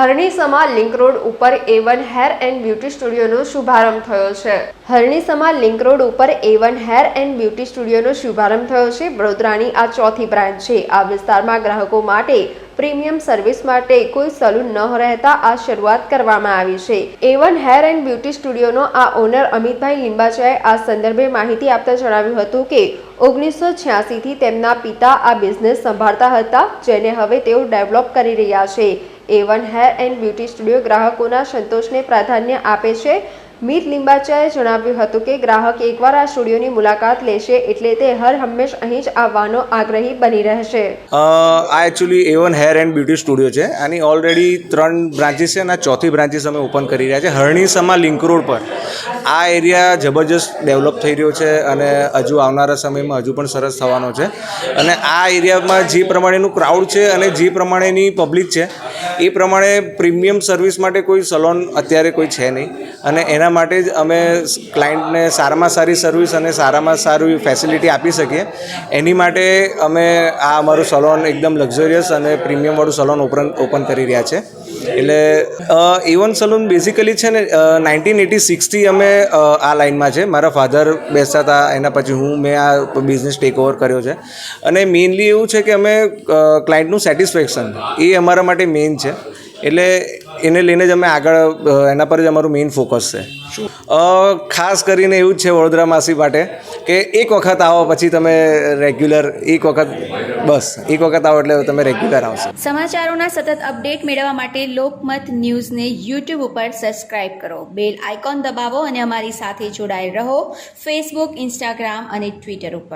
હરણીસમા link road ઉપર A one hair and beauty સ્ટુડિયોનો શુભારંભ થયો છે. હરણીસમાં લિંક રોડ ઉપર A one hair and beauty સ્ટુડિયોનો શુભારંભ થયો છે. વડોદરાની આ ચોથી બ્રાન્ચ છે. આ વિસ્તારમાં ગ્રાહકો માટે પ્રીમિયમ સર્વિસ માટે કોઈ સલૂન ન રહેતા આ શરૂઆત કરવામાં આવી છે. A one hair and beauty સ્ટુડિયોનો આ ઓનર અમિતભાઈ લિંબાચાએ આ સંદર્ભે માહિતી આપતા જણાવ્યું હતું કે, ઓગણીસો છ્યાસીથી તેમના પિતા આ બિઝનેસ સંભાળતા હતા, જેને હવે તેઓ ડેવલપ કરી રહ્યા છે. A one hair and beauty studio ગ્રાહકોના સંતોષને પ્રાધાન્ય આપે છે. મીત લિંબાચાએ જણાવ્યું હતું કે ગ્રાહક એકવાર આ સ્ટુડિયોની મુલાકાત લેશે એટલે તે હર હંમેશ અહીં જ આવવાનો આગ્રહી બની રહેશે. આ actually A one hair and beauty studio છે. આની ઓલરેડી ત્રણ બ્રાન્ચીસ છે અને ચોથી બ્રાન્ચીસ અમે ઓપન કરી રહ્યા છે. હરણીસમા લિંક રોડ પર. આ એરિયા જબરજસ્ત ડેવલપ થઈ રહ્યો છે અને હજુ આવનારા સમયમાં હજુ પણ સરસ થવાનો છે. અને આ એરિયામાં જે પ્રમાણેનું ક્રાઉડ છે અને જે પ્રમાણેની પબ્લિક છે એ પ્રમાણે પ્રીમિયમ સર્વિસ માટે કોઈ સલોન અત્યારે કોઈ છે નહીં. અને એના માટે જ અમે ક્લાયન્ટને સારામાં સારી સર્વિસ અને સારામાં સારી ફેસિલિટી આપી શકીએ. એની માટે અમે આ અમારું સલોન એકદમ લક્ઝરિયસ અને પ્રીમિયમવાળું સલોન ઓપન ઓપન કરી રહ્યા છે. એટલે ઇવન સલૂન બેઝિકલી છે ને નાઇન્ટીન એટી સિક્સથી અમે આ લાઇનમાં છે. મારા ફાધર બેસતા હતા, એના પછી હું, મેં આ બિઝનેસ ટેક ઓવર કર્યો છે. અને મેઇનલી એવું છે કે અમે ક્લાયન્ટનું સેટિસ્ફેક્શન એ અમારા માટે મેઇન છે. એટલે એને લઈને જ અમે આગળ એના પર જ અમારું મેઇન ફોકસ છે. ખાસ કરીને એવું જ છે વડોદરા માસી માટે કે એક વખત આવો, પછી તમે રેગ્યુલર એક વખત, બસ, એક વખત આવો એટલે તમે રેગ્યુલર આવશો. સમાચારોના સતત અપડેટ મેળવવા માટે લોકમત ન્યૂઝને યુટ્યુબ ઉપર સબસ્ક્રાઇબ કરો. બેલ આઇકોન દબાવો અને અમારી સાથે જોડાયેલ રહો. ફેસબુક ઇન્સ્ટાગ્રામ અને ટ્વિટર ઉપર.